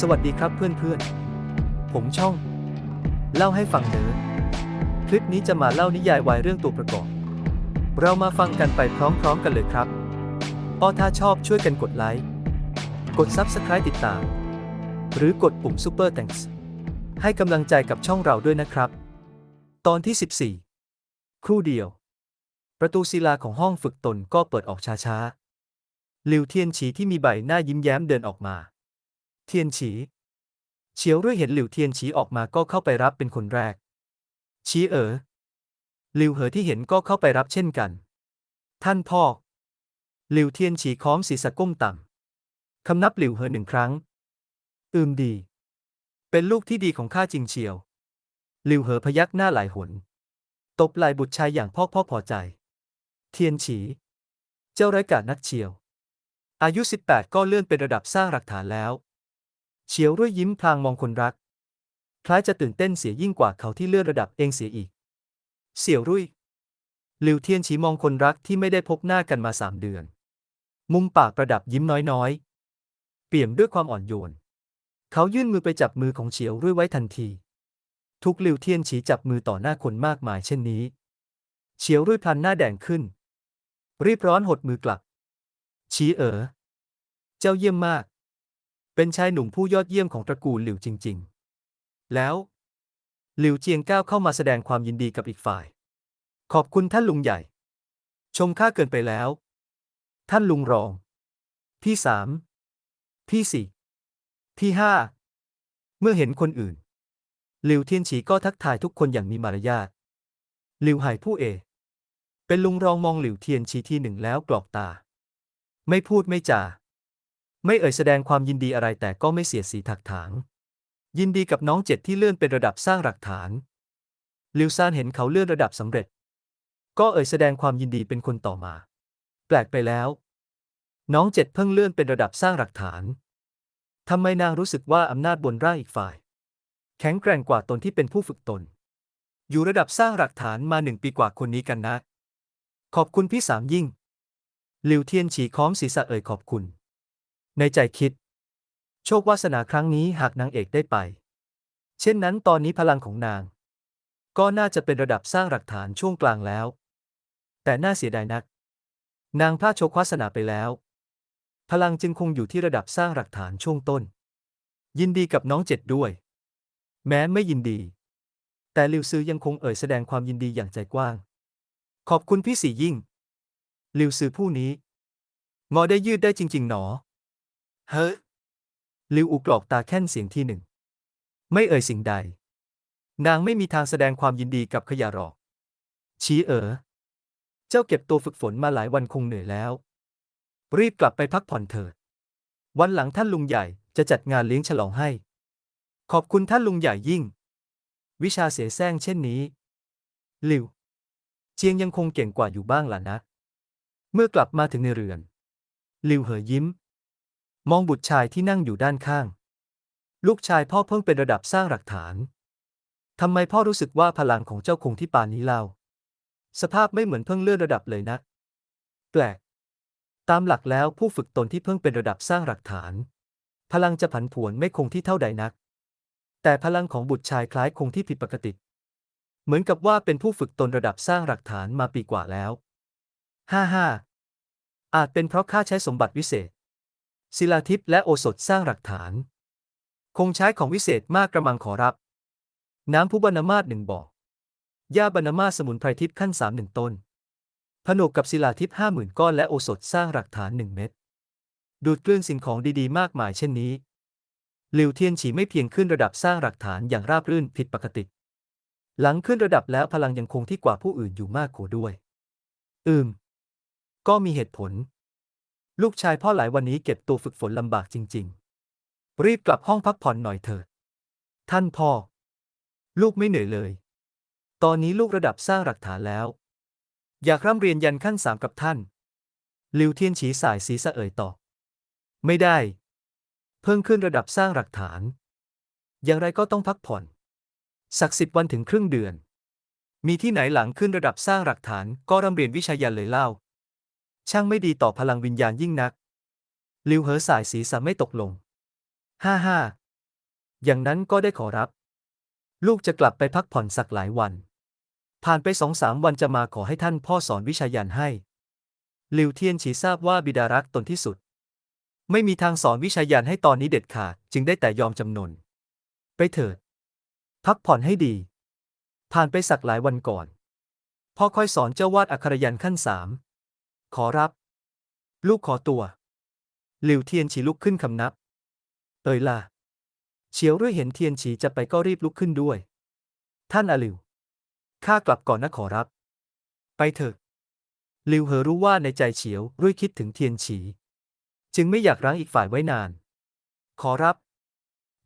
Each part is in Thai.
สวัสดีครับเพื่อนๆ ผมช่อง เล่าให้ฟังเนอคลิปนี้จะมาเล่านิยายวายเรื่องตัวประกอบ เรามาฟังกันไปพร้อมๆกันเลยครับอ้อถ้าชอบช่วยกันกดไลค์ กด Subscribe ติดตาม หรือกดปุ่ม Super Thanks ให้กำลังใจกับช่องเราด้วยนะครับ ตอนที่ 14 ครู่เดียว ประตูศิลาของห้องฝึกตนก็เปิดออกช้าๆหลิวเทียนฉีที่มีใบหน้ายิ้มแย้มเดินออกมา เทียนฉี เฉียวด้วยเห็นหลิวเทียนฉีออกมาก็เข้าไปรับเป็นคนแรก ฉีเอ๋อหลิวเหอที่เห็นก็เข้าไปรับเช่นกัน ท่านพ่อหลิวเทียนฉีค้อมศีรษะก้มต่ำคำนับหลิวเหอหนึ่งครั้ง อืมดี เป็นลูกที่ดีของข้าจริงเชียวหลิวเหอพยักหน้าหลายหน ตบไหล่บุตรชายอย่างพ่อพ่อพอใจ เทียนฉี เจ้าไร้กาจนักเชียว อายุ 18 ก็เลื่อนเป็นระดับสร้างหลักฐานแล้ว เฉียวด้วยยิ้มพลางมองคนรัก คล้ายจะตื่นเต้นเสียยิ่งกว่าเขาที่เลื่อนระดับเองเสียอีก เสี่ยวรุ่ยหลิวเทียนฉีมองคนรักที่ไม่ได้พบหน้ากันมาสามเดือน มุมปากประดับยิ้มน้อยๆ เปี่ยมด้วยความอ่อนโยน เขายื่นมือไปจับมือของเฉียวรุ่ยไว้ทันที ทุกหลิวเทียนฉีจับมือต่อหน้าคนมากมายเช่นนี้ เฉียวรุ่ยพลันหน้าแดงขึ้น รีบร้อนหดมือกลับฉีเอ๋อ เจ้าเยี่ยมมาก เป็นชายหนุ่มผู้ยอดเยี่ยมของตระกูลหลิวจริง ๆ แล้ว หลิวเจียงก้าวเข้ามาแสดงความยินดีกับอีกฝ่าย ขอบคุณท่านลุงใหญ่ ชมข้าเกินไปแล้ว ท่านลุงรอง พี่สาม พี่สี่พี่ห้า เมื่อเห็นคนอื่น หลิวเทียนฉีก็ทักทายทุกคนอย่างมีมารยาท หลิวไห่ผู้เอ เป็นลุงรองมองหลิวเทียนฉีทีหนึ่งแล้วกรอกตา ไม่พูดไม่จา ไม่เอ่ยแสดงความยินดีอะไรแต่ก็ไม่เสียสีถักถาง ยินดีกับน้องเจ็ดที่เลื่อนเป็นระดับสร้างหลักฐาน ลิวซานเห็นเขาเลื่อนระดับสำเร็จ ก็เอ่ยแสดงความยินดีเป็นคนต่อมา แปลกไปแล้ว น้องเจ็ดเพิ่งเลื่อนเป็นระดับสร้างหลักฐานทำไมนางรู้สึกว่าอำนาจบนร่างอีกฝ่าย แข็งแกร่งกว่าตนที่เป็นผู้ฝึกตน อยู่ระดับสร้างหลักฐานมาหนึ่งปีกว่าคนนี้กันนะ ขอบคุณพี่สามยิ่ง หลิวเทียนฉีค้อมศีรษะเอ่ยขอบคุณ ในใจคิด โชควาสนาครั้งนี้หากนางเอกได้ไป เช่นนั้นตอนนี้พลังของนาง ก็น่าจะเป็นระดับสร้างหลักฐานช่วงกลางแล้ว แต่น่าเสียดายนัก นางพลาดโชควาสนาไปแล้ว พลังจึงคงอยู่ที่ระดับสร้างหลักฐานช่วงต้น ยินดีกับน้องเจ็ดด้วย แม้ไม่ยินดี แต่ลิวซือยังคงเอ่ยแสดงความยินดีอย่างใจกว้าง ขอบคุณพี่สียิ่งลิวซือผู้นี้งอได้ยืดได้จริง ๆ หนอ เฮ้ยลิวอุกรอกตาแค่นเสียงที่หนึ่ง ไม่เอ่ยสิ่งใด นางไม่มีทางแสดงความยินดีกับขยะหรอก ชี้เอ๋อ เจ้าเก็บตัวฝึกฝนมาหลายวันคงเหนื่อยแล้ว รีบกลับไปพักผ่อนเถิด วันหลังท่านลุงใหญ่จะจัดงานเลี้ยงฉลองให้ ขอบคุณท่านลุงใหญ่ยิ่ง วิชาเสแสร้งเช่นนี้ ลิว เจียงยังคงเก่งกว่าอยู่บ้างล่ะนะ เมื่อกลับมาถึงในเรือน ลิวเหอยิ้ม มองบุตรชายที่นั่งอยู่ด้านข้าง ลูกชายพ่อเพิ่งเป็นระดับสร้างหลักฐานทำไมพ่อรู้สึกว่าพลังของเจ้าคงที่ปานนี้เล่า สภาพไม่เหมือนเพิ่งเลื่อนระดับเลยนะ แปลก ตามหลักแล้วผู้ฝึกตนที่เพิ่งเป็นระดับสร้างหลักฐาน พลังจะผันผวนไม่คงที่เท่าใดนัก แต่พลังของบุตรชายคล้ายคงที่ผิดปกติ เหมือนกับว่าเป็นผู้ฝึกตนระดับสร้างหลักฐานมาปีกว่าแล้วห้าห้าอาจเป็นเพราะข้าใช้สมบัติวิเศษ ศิลาทิพย์และโอสถสร้างหลักฐาน คงใช้ของวิเศษมากกระมังขอรับ น้ำพุบรรณมาศหนึ่งบอกยาบรรณมาศสมุนไพรทิพย์ขั้นสามหนึ่งต้น ผนวกกับศิลาทิพย์ห้าหมื่นก้อนและโอสถสร้างหลักฐานหนึ่งเม็ด ดูดกลืนสิ่งของดีๆ มากมายเช่นนี้ หลิวเทียนฉีไม่เพียงขึ้นระดับสร้างหลักฐานอย่างราบรื่นผิดปกติ หลังขึ้นระดับแล้วพลังยังคงที่กว่าผู้อื่นอยู่มากกว่าด้วย อืม ก็มีเหตุผล ลูกชายพ่อหลายวันนี้เก็บตัวฝึกฝนลำบากจริง ๆ รีบกลับห้องพักผ่อนหน่อยเถิด ท่านพ่อ ลูกไม่เหนื่อยเลย ตอนนี้ลูกระดับสร้างหลักฐานแล้ว อยากร่ำเรียนยันขั้นสามกับท่าน ลิวเทียนฉีสายสีสะเอ่ยตอบไม่ได้ เพิ่งขึ้นระดับสร้างหลักฐาน อย่างไรก็ต้องพักผ่อน สักสิบวันถึงครึ่งเดือน มีที่ไหนหลังขึ้นระดับสร้างหลักฐานก็ร่ำเรียนวิชายันเลยเล่า ช่างไม่ดีต่อพลังวิญญาณยิ่งนัก ลิวเหอสายสีสะไม่ตกลง ห้าห้า อย่างนั้นก็ได้ขอรับ ลูกจะกลับไปพักผ่อนสักหลายวัน ผ่านไปสองสามวันจะมาขอให้ท่านพ่อสอนวิชายันให้ ลิวเทียนฉีทราบว่าบิดารักตนที่สุด ไม่มีทางสอนวิชายันให้ตอนนี้เด็ดขาด จึงได้แต่ยอมจำนน ไปเถิด พักผ่อนให้ดี ผ่านไปสักหลายวันก่อน พ่อค่อยสอนเจ้าวาดอักขรยันขั้นสาม ขอรับ ลูกขอตัว หลิวเทียนฉีลุกขึ้นคำนับ เอ่ยล่ะ เฉียวรุ่ยเห็นเทียนฉีจะไปก็รีบลุกขึ้นด้วย ท่านอาหลิว ข้ากลับก่อนนะขอรับ ไปเถอะ หลิวเหอรู้ว่าในใจเฉียวรุ่ยคิดถึงเทียนฉี จึงไม่อยากรั้งอีกฝ่ายไว้นาน ขอรับ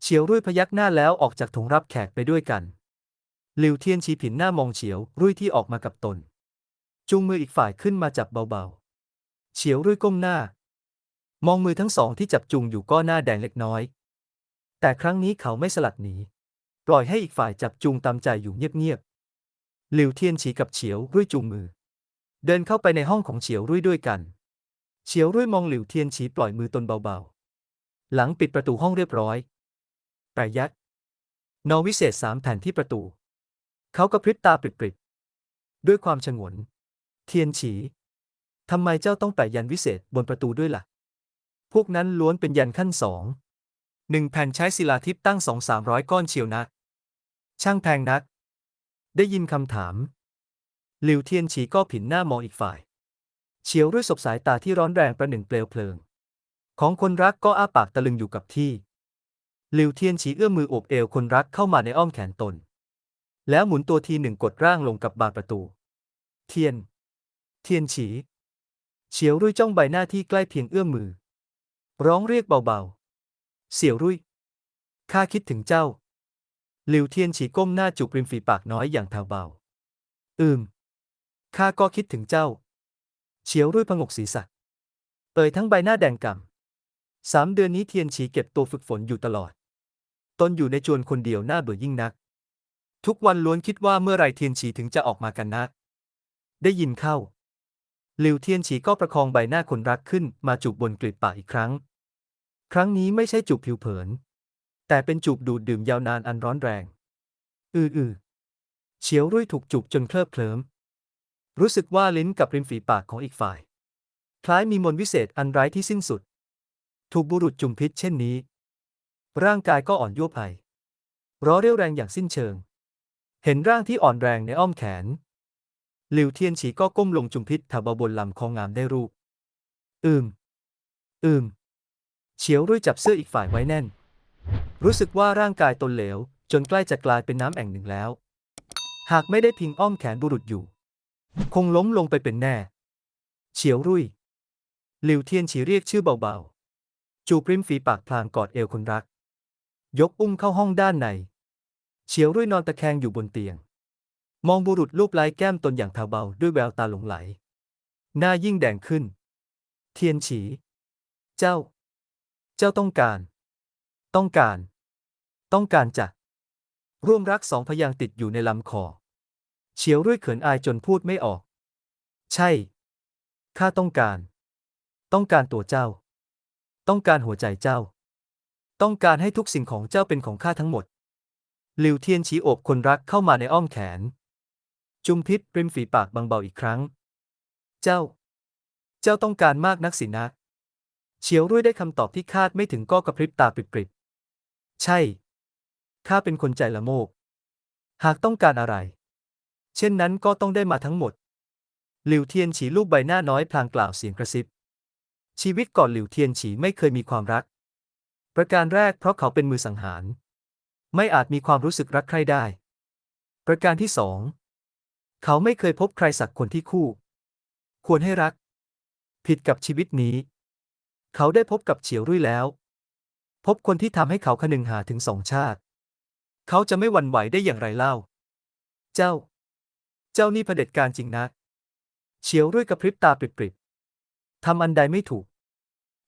เฉียวรุ่ยพยักหน้าแล้วออกจากถงรับแขกไปด้วยกันหลิวเทียนฉีผินหน้ามองเฉียว รุ่ยที่ออกมากับตนจูงมืออีกฝ่ายขึ้นมาจับเบาๆ เฉียวรุ่ยก้มหน้า มองมือทั้งสองที่จับจุงอยู่ก็หน้าแดงเล็กน้อย แต่ครั้งนี้เขาไม่สลัดหนี ปล่อยให้อีกฝ่ายจับจูงตามใจอยู่เงียบๆหลิวเทียนฉีกับเฉียวรุ่ยจูงมือ เดินเข้าไปในห้องของเฉียวรุ่ยด้วยกัน เฉียวรุ่ยมองหลิวเทียนฉีปล่อยมือตนเบาๆ หลังปิดประตูห้องเรียบร้อยแปรยักนอวิเศษสามแผ่นที่ประตู เขากระพริบตาปริบๆด้วยความฉงน เทียนฉี ทำไมเจ้าต้องแปะยันวิเศษบนประตูด้วยล่ะ พวกนั้นล้วนเป็นยันขั้นสองหนึ่งแผ่นใช้ศิลาทิพย์ตั้งสองสามร้อยก้อนเชียวนะช่างแพงนัก ได้ยินคำถามหลิวเทียนฉีก็ผินหน้ามองอีกฝ่าย เฉียวด้วยสบสายตาที่ร้อนแรงประหนึ่งเปลวเพลิง ของคนรักก็อ้าปากตะลึงอยู่กับที่หลิวเทียนฉีเอื้อมมือโอบเอวคนรักเข้ามาในอ้อมแขนตน แล้วหมุนตัวทีหนึ่งกดร่างลงกับบานประตู เทียน เทียนฉี เฉียวรุ่ยจ้องใบหน้าที่ใกล้เพียงเอื้อมมือ ร้องเรียกเบาๆ เสี่ยวรุ่ย ข้าคิดถึงเจ้า หลิวเทียนฉีก้มหน้าจูบริมฝีปากน้อยอย่างแผ่วเบา อืม ข้าก็คิดถึงเจ้า เฉียวรุ่ยพงกศีรษะเอ่ยทั้งใบหน้าแดงก่ำสามเดือนนี้เทียนฉีเก็บตัวฝึกฝนอยู่ตลอด ตนอยู่ในจวนคนเดียวหน่าเบื่อยิ่งนัก ทุกวันล้วนคิดว่าเมื่อไรเทียนฉีถึงจะออกมากันนะได้ยินเข้า ลิวเทียนฉีก็ประคองใบหน้าคนรักขึ้นมาจูบบนกลีบปากอีกครั้ง ครั้งนี้ไม่ใช่จูบผิวเผิน แต่เป็นจูบดูดดื่มยาวนานอันร้อนแรง อืออือเฉียวรุ่ยถูกจูบจนเคลิบเคลิ้ม รู้สึกว่าลิ้นกับริมฝีปากของอีกฝ่าย คล้ายมีมนต์วิเศษอันไร้ที่สิ้นสุด ถูกบุรุษจุมพิษเช่นนี้ ร่างกายก็อ่อนยวไปร้อเรี่ยวแรงอย่างสิ้นเชิง เห็นร่างที่อ่อนแรงในอ้อมแขน หลิวเทียนฉีก็ก้มลงจุมพิษถวเบาบนลำคองามได้รูป อืม อืม เฉียวรุ่ยจับเสื้ออีกฝ่ายไว้แน่น รู้สึกว่าร่างกายตนเหลว จนใกล้จะกลายเป็นน้ำแอ่งหนึ่งแล้ว หากไม่ได้พิงอ้อมแขนบุรุษอยู่ คงล้มลงไปเป็นแน่ เฉียวรุ่ยหลิวเทียนฉีเรียกชื่อเบาๆ จูบริมฝีปากพลางกอดเอวคนรัก ยกอุ้มเข้าห้องด้านใน เฉียวรุ่ยนอนตะแคงอยู่บนเตียง มองบุรุษรูปไล้แก้มตนอย่างแผ่วเบาด้วยแววตาหลงไหล หน้ายิ่งแดงขึ้น เทียนฉี เจ้า เจ้าต้องการ ต้องการ ต้องการจะ ร่วมรักสองพยางติดอยู่ในลำคอ เฉียวรุ่ยเขินอายจนพูดไม่ออก ใช่ ข้าต้องการ ต้องการตัวเจ้า ต้องการหัวใจเจ้า ต้องการให้ทุกสิ่งของเจ้าเป็นของข้าทั้งหมด หลิวเทียนฉีโอบคนรักเข้ามาในอ้อมแขน จุมพิษริมฝีปากบางเบาอีกครั้ง เจ้า เจ้าต้องการมากนักสินะ เฉียวรุ่ยได้คำตอบที่คาดไม่ถึงก็กระพริบตาปริบๆ ใช่ ข้าเป็นคนใจละโมบ หากต้องการอะไร เช่นนั้นก็ต้องได้มาทั้งหมด หลิวเทียนฉีลูกใบหน้าน้อยพลางกล่าวเสียงกระซิบ ชีวิตก่อนหลิวเทียนฉีไม่เคยมีความรัก ประการแรกเพราะเขาเป็นมือสังหาร ไม่อาจมีความรู้สึกรักใครได้ ประการที่สอง เขาไม่เคยพบใครสักคนที่คู่ ควรให้รัก ผิดกับชีวิตนี้ เขาได้พบกับเฉียวรุ่ยแล้ว พบคนที่ทำให้เขาคนึงหาถึงสองชาติ เขาจะไม่หวั่นไหวได้อย่างไรเล่า เจ้า เจ้านี่เผด็จการจริงนะ เฉียวรุ่ยกระพริบตาปริบๆทำอันใดไม่ถูก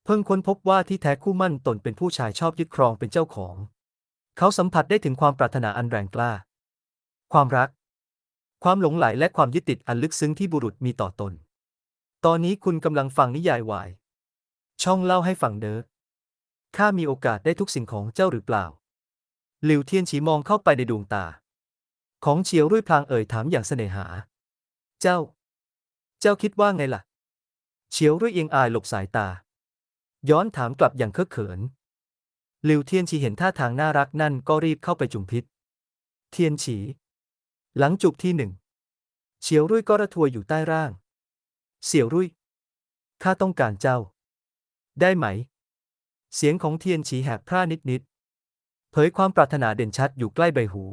เพิ่งค้นพบว่าที่แท้คู่มั่นตนเป็นผู้ชายชอบยึดครองเป็นเจ้าของ เขาสัมผัสได้ถึงความปรารถนาอันแรงกล้า ความรัก ความหลงใหลและความยึดติดอันลึกซึ้งที่บุรุษมีต่อตน ตอนนี้คุณกำลังฟังนิยายวาย ช่องเล่าให้ฟังเด้อ ข้ามีโอกาสได้ทุกสิ่งของเจ้าหรือเปล่า หลิวเทียนฉีมองเข้าไปในดวงตา ของเฉียวรุ่ยพลางเอ่ยถามอย่างเสน่หา เจ้า เจ้าคิดว่าไงล่ะ เฉียวรุ่ยเอียงอายหลบสายตา ย้อนถามกลับอย่างเคอะเขิน หลิวเทียนฉีเห็นท่าทางน่ารักนั่นก็รีบเข้าไปจุ่มพิษ เทียนฉี หลังจุกที่หนึ่งเฉียวรุ่ยก็ระทัวอยู่ใต้ร่าง เสี่ยวรุ่ย ข้าต้องการเจ้า ได้ไหม เสียงของเทียนฉีแหบพร่านิดๆเผยความปรารถนาเด่นชัดอยู่ใกล้ใบหู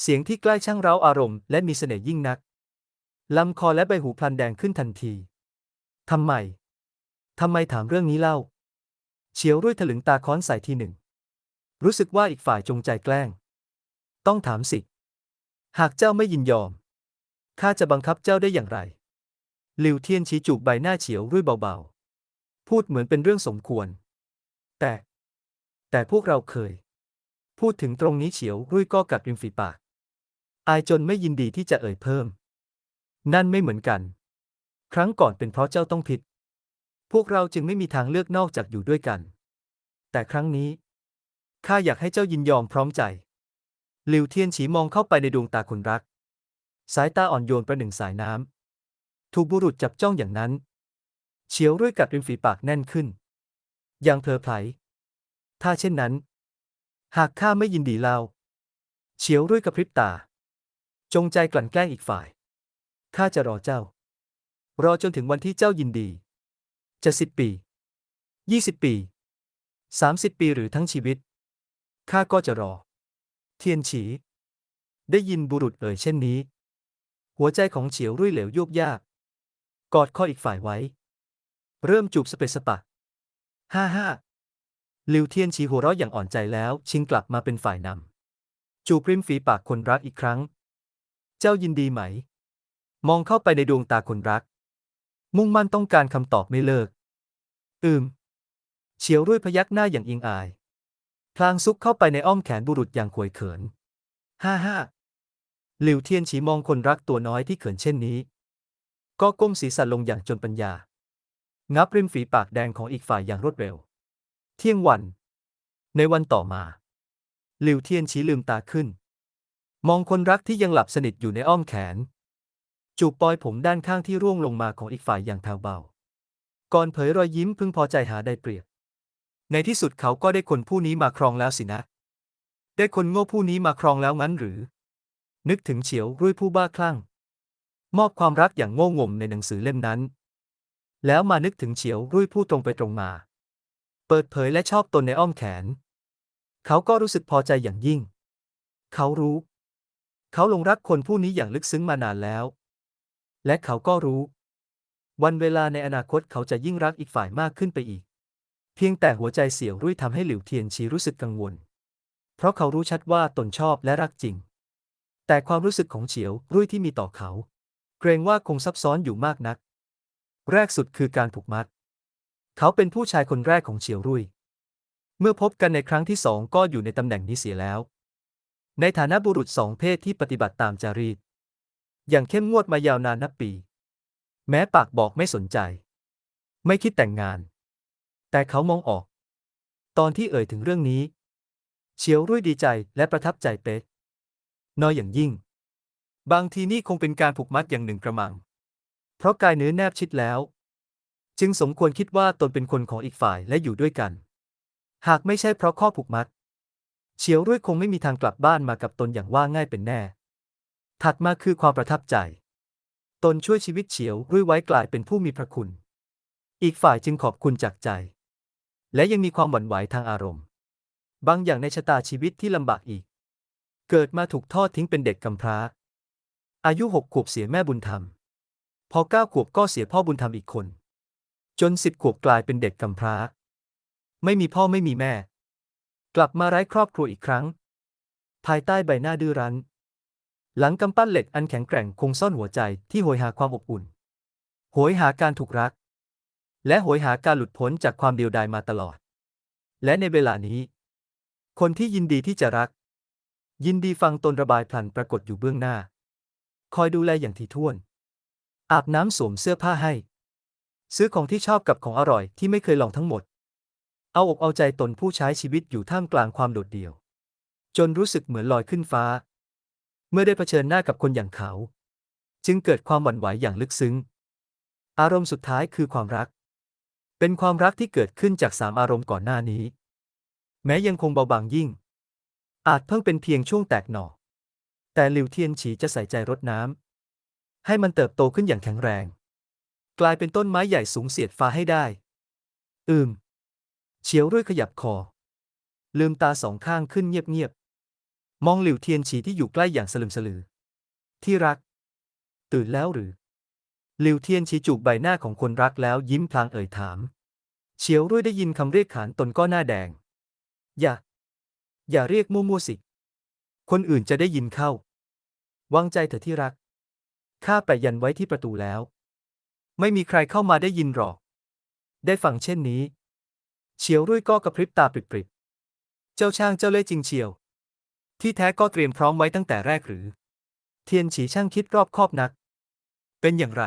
เสียงที่ใกล้ช่างเร้าอารมณ์และมีเสน่ห์ยิ่งนัก ลำคอและใบหูพลันแดงขึ้นทันที ทำไม ทำไมถามเรื่องนี้เล่า เฉียวรุ่ยถลึงตาค้อนใส่ทีหนึ่ง รู้สึกว่าอีกฝ่ายจงใจแกล้ง ต้องถามสิ หากเจ้าไม่ยินยอม ข้าจะบังคับเจ้าได้อย่างไรหลิวเทียนชี้จูบใบหน้าเฉียวรุ่ยเบาๆ พูดเหมือนเป็นเรื่องสมควร แต่ แต่พวกเราเคย พูดถึงตรงนี้เฉียวรุ่ยก็กัดริมฝีปาก อายจนไม่ยินดีที่จะเอ่ยเพิ่ม นั่นไม่เหมือนกัน ครั้งก่อนเป็นเพราะเจ้าต้องผิด พวกเราจึงไม่มีทางเลือกนอกจากอยู่ด้วยกัน แต่ครั้งนี้ข้าอยากให้เจ้ายินยอมพร้อมใจ ลิวเทียนฉีมองเข้าไปในดวงตาคนรัก สายตาอ่อนโยนประหนึ่งสายน้ำ ถูกบุรุษจับจ้องอย่างนั้น เฉียวรุ่ยกัดริมฝีปากแน่นขึ้น อย่างเพลอไผลถ้าเช่นนั้น หากข้าไม่ยินดีเล่าเฉียวรุ่ยกระพริบตา จงใจกลั่นแกล้งอีกฝ่าย ข้าจะรอเจ้า รอจนถึงวันที่เจ้ายินดี จะสิบปี ยี่สิบปี สามสิบปีหรือทั้งชีวิต ข้าก็จะรอ เทียนฉี ได้ยินบุรุษเอ่ยเช่นนี้ หัวใจของเฉียวรุ่ยเหลวโยบยาก กอดข้ออีกฝ่ายไว้ เริ่มจูบสเปสปะห้าห้าหลิวเทียนฉีหัวเราะอย่างอ่อนใจแล้วชิงกลับมาเป็นฝ่ายนำจูบริมฝีปากคนรักอีกครั้ง เจ้ายินดีไหม มองเข้าไปในดวงตาคนรัก มุ่งมั่นต้องการคำตอบไม่เลิก อืม เฉียวรุ่ยพยักหน้าอย่างอิงอาย พลางซุกเข้าไปในอ้อมแขนบุรุษอย่างขวยเขินห้าห้าหลิวเทียนฉีมองคนรักตัวน้อยที่เขินเช่นนี้ ก็ก้มศีรษะลงอย่างจนปัญญา งับริมฝีปากแดงของอีกฝ่ายอย่างรวดเร็ว เที่ยงวัน ในวันต่อมา หลิวเทียนฉีลืมตาขึ้น มองคนรักที่ยังหลับสนิทอยู่ในอ้อมแขน จูบปลอยผมด้านข้างที่ร่วงลงมาของอีกฝ่ายอย่างแผ่วเบา ก่อนเผยรอยยิ้มพึงพอใจหาได้เปรียบ ในที่สุดเขาก็ได้คนผู้นี้มาครองแล้วสินะ ได้คนโง่ผู้นี้มาครองแล้วงั้นหรือ นึกถึงเฉียวรุ่ยผู้บ้าคลั่ง มอบความรักอย่างโง่งมในหนังสือเล่มนั้น แล้วมานึกถึงเฉียวรุ่ยผู้ตรงไปตรงมา เปิดเผยและชอบตนในอ้อมแขน เขาก็รู้สึกพอใจอย่างยิ่ง เขารู้ เขาหลงรักคนผู้นี้อย่างลึกซึ้งมานานแล้ว และเขาก็รู้ วันเวลาในอนาคตเขาจะยิ่งรักอีกฝ่ายมากขึ้นไปอีก เพียงแต่หัวใจเสี่ยวรุ่ยทำให้หลิวเทียนชีรู้สึกกังวล เพราะเขารู้ชัดว่าตนชอบและรักจริง แต่ความรู้สึกของเฉียวรุ่ยที่มีต่อเขา เกรงว่าคงซับซ้อนอยู่มากนัก แรกสุดคือการผูกมัด เขาเป็นผู้ชายคนแรกของเฉียวรุ่ย เมื่อพบกันในครั้งที่สองก็อยู่ในตำแหน่งนี้เสียแล้ว ในฐานะบุรุษสองเพศที่ปฏิบัติตามจารีต อย่างเข้มงวดมายาวนานนับปี แม้ปากบอกไม่สนใจ ไม่คิดแต่งงาน แต่เขามองออก ตอนที่เอ่ยถึงเรื่องนี้ เฉียวรุ่ยดีใจและประทับใจเป๊กน้อยอย่างยิ่ง บางทีนี่คงเป็นการผูกมัดอย่างหนึ่งกระมัง เพราะกายเนื้อแนบชิดแล้ว จึงสมควรคิดว่าตนเป็นคนของอีกฝ่ายและอยู่ด้วยกัน หากไม่ใช่เพราะข้อผูกมัด เฉียวรุ่ยคงไม่มีทางกลับบ้านมากับตนอย่างว่าง่ายเป็นแน่ ถัดมาคือความประทับใจ ตนช่วยชีวิตเฉียวรุ่ยไว้กลายเป็นผู้มีพระคุณ อีกฝ่ายจึงขอบคุณจากใจ และยังมีความหวั่นไหวทางอารมณ์ บางอย่างในชะตาชีวิตที่ลำบากอีก เกิดมาถูกทอดทิ้งเป็นเด็กกำพร้า อายุหกขวบเสียแม่บุญธรรม พอเก้าขวบก็เสียพ่อบุญธรรมอีกคน จนสิบขวบกลายเป็นเด็กกำพร้า ไม่มีพ่อไม่มีแม่ กลับมาไร้ครอบครัวอีกครั้ง ภายใต้ใบหน้าดื้อรั้น หลังกำปั้นเหล็กอันแข็งแกร่งคงซ่อนหัวใจที่โหยหาความอบอุ่นโหยหาการถูกรัก และโหยหาการหลุดพ้นจากความเดียวดายมาตลอด และในเวลานี้ คนที่ยินดีที่จะรัก ยินดีฟังตนระบายพลันปรากฏอยู่เบื้องหน้า คอยดูแลอย่างถี่ถ้วน อาบน้ำสวมเสื้อผ้าให้ ซื้อของที่ชอบกับของอร่อยที่ไม่เคยลองทั้งหมด เอาอกเอาใจตนผู้ใช้ชีวิตอยู่ท่ามกลางความโดดเดี่ยวจจนรู้สึกเหมือนลอยขึ้นฟ้า เมื่อได้เผชิญหน้ากับคนอย่างเขา จึงเกิดความหวั่นไหวอย่างลึกซึ้ง อารมณ์สุดท้ายคือความรัก เป็นความรักที่เกิดขึ้นจากสามอารมณ์ก่อนหน้านี้ แม้ยังคงเบาบางยิ่ง อาจเพิ่งเป็นเพียงช่วงแตกหน่อ แต่หลิวเทียนฉีจะใส่ใจรดน้ำให้มันเติบโตขึ้นอย่างแข็งแรง กลายเป็นต้นไม้ใหญ่สูงเสียดฟ้าให้ได้ อืม เฉียวรุ่ยขยับคอ ลืมตาสองข้างขึ้นเงียบๆมองหลิวเทียนฉีที่อยู่ใกล้อย่างสลึมสลือ ที่รัก ตื่นแล้วหรือ ลิวเทียนฉีจูบใบหน้าของคนรักแล้วยิ้มพลางเอ่ยถาม เฉียวรุ่ยได้ยินคำเรียกขานตนก็หน้าแดง อย่า อย่าเรียกมั่วๆสิ คนอื่นจะได้ยินเข้า วางใจเถอะที่รัก ข้าแปะยันไว้ที่ประตูแล้ว ไม่มีใครเข้ามาได้ยินหรอก ได้ฟังเช่นนี้ เฉียวรุ่ยก็กระพริบตาปริบๆ เจ้าช่างเจ้าเล่ห์จริงเฉียว ที่แท้ก็เตรียมพร้อมไว้ตั้งแต่แรกหรือ เทียนฉีช่างคิดรอบคอบนัก เป็นอย่างไร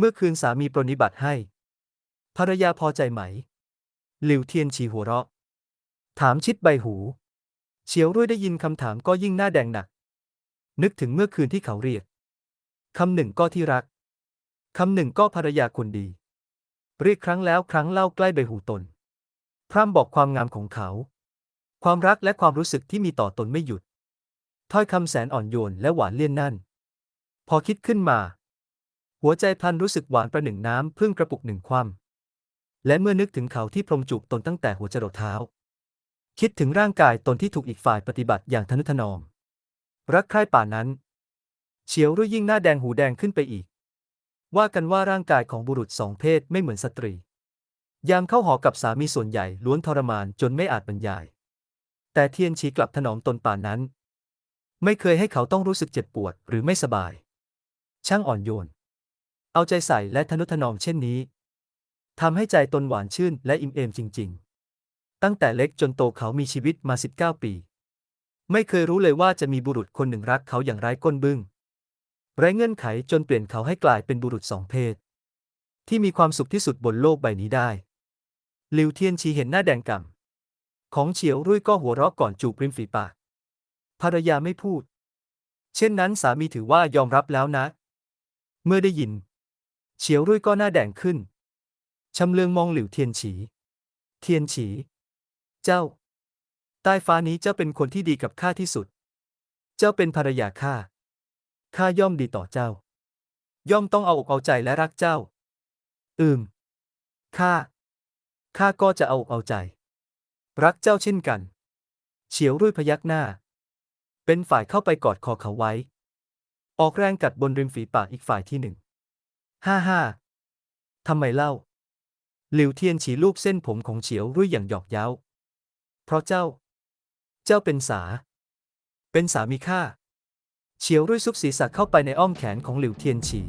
เมื่อคืนสามีปรนนิบัติให้ ภรรยาพอใจไหม หลิวเทียนฉีหัวเราะ ถามชิดใบหู เฉียวรุ่ยได้ยินคำถามก็ยิ่งหน้าแดงหนัก นึกถึงเมื่อคืนที่เขาเรียก คำหนึ่งก็ที่รัก คำหนึ่งก็ภรรยาคนดี เรียกครั้งแล้วครั้งเล่าใกล้ใบหูตน พร่ำบอกความงามของเขา ความรักและความรู้สึกที่มีต่อตนไม่หยุด ถ้อยคำแสนอ่อนโยนและหวานเลี่ยนนั่น พอคิดขึ้นมา หัวใจพลันรู้สึกหวานประหนึ่งน้ำพึ่งกระปุกหนึ่งคว่ำและเมื่อนึกถึงเขาที่พรมจูบตนตั้งแต่หัวจรดเท้า คิดถึงร่างกายตนที่ถูกอีกฝ่ายปฏิบัติอย่างทนุถนอม รักใคร่ป่านนั้น เฉียวรุ่ยยิ่งหน้าแดงหูแดงขึ้นไปอีก ว่ากันว่าร่างกายของบุรุษสองเพศไม่เหมือนสตรี ยามเข้าหอกับสามีส่วนใหญ่ล้วนทรมานจนไม่อาจบรรยาย แต่เทียนชีกลับถนอมตนป่านนั้น ไม่เคยให้เขาต้องรู้สึกเจ็บปวดหรือไม่สบาย ช่างอ่อนโยน เอาใจใส่และทนุถนอมเช่นนี้ทำให้ใจตนหวานชื่นและอิ่มเอมจริง ๆ ตั้งแต่เล็กจนโตเขามีชีวิตมา 19 ปี ไม่เคยรู้เลยว่าจะมีบุรุษคนหนึ่งรักเขาอย่างไร้ก้นบึ้งไร้เงื่อนไขจนเปลี่ยนเขาให้กลายเป็นบุรุษสองเพศ ที่มีความสุขที่สุดบนโลกใบนี้ได้หลิวเทียนชีเห็นหน้าแดงก่ำของเฉียวรุ่ยก็หัวเราะก่อนจูบริมฝีปาก ภรรยาไม่พูด เช่นนั้นสามีถือว่ายอมรับแล้วนะ เมื่อได้ยิน เฉียวรุ่ยก็หน้าแดงขึ้น ชำเลืองมองหลิวเทียนฉี เทียนฉี เจ้า ใต้ฟ้านี้เจ้าเป็นคนที่ดีกับข้าที่สุด เจ้าเป็นภรรยาข้า ข้าย่อมดีต่อเจ้า ย่อมต้องเอาอกเอาใจและรักเจ้า อืม ข้า ข้าก็จะเอาอกเอาใจ รักเจ้าเช่นกัน เฉียวรุ่ยพยักหน้า เป็นฝ่ายเข้าไปกอดคอเขาไว้ ออกแรงกัดบนริมฝีปากอีกฝ่ายที่หนึ่ง ห้าห้าทำไมเล่า หลิวเทียนฉีลูบเส้นผมของเฉียวรุ่ยอย่างหยอกเย้า เพราะเจ้า เจ้าเป็นสา เป็นสามีข้า เฉียวรุ่ยซุกศีรษะเข้าไปในอ้อมแขนของหลิวเทียนฉี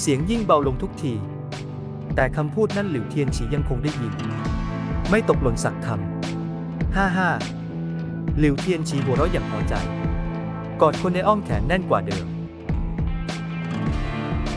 เสียงยิ่งเบาลงทุกที แต่คำพูดนั้นหลิวเทียนฉียังคงได้ยิน ไม่ตกหล่นสักคำห้าห้าหลิวเทียนฉีหัวเราะอย่างพอใจ กอดคนในอ้อมแขนแน่นกว่าเดิม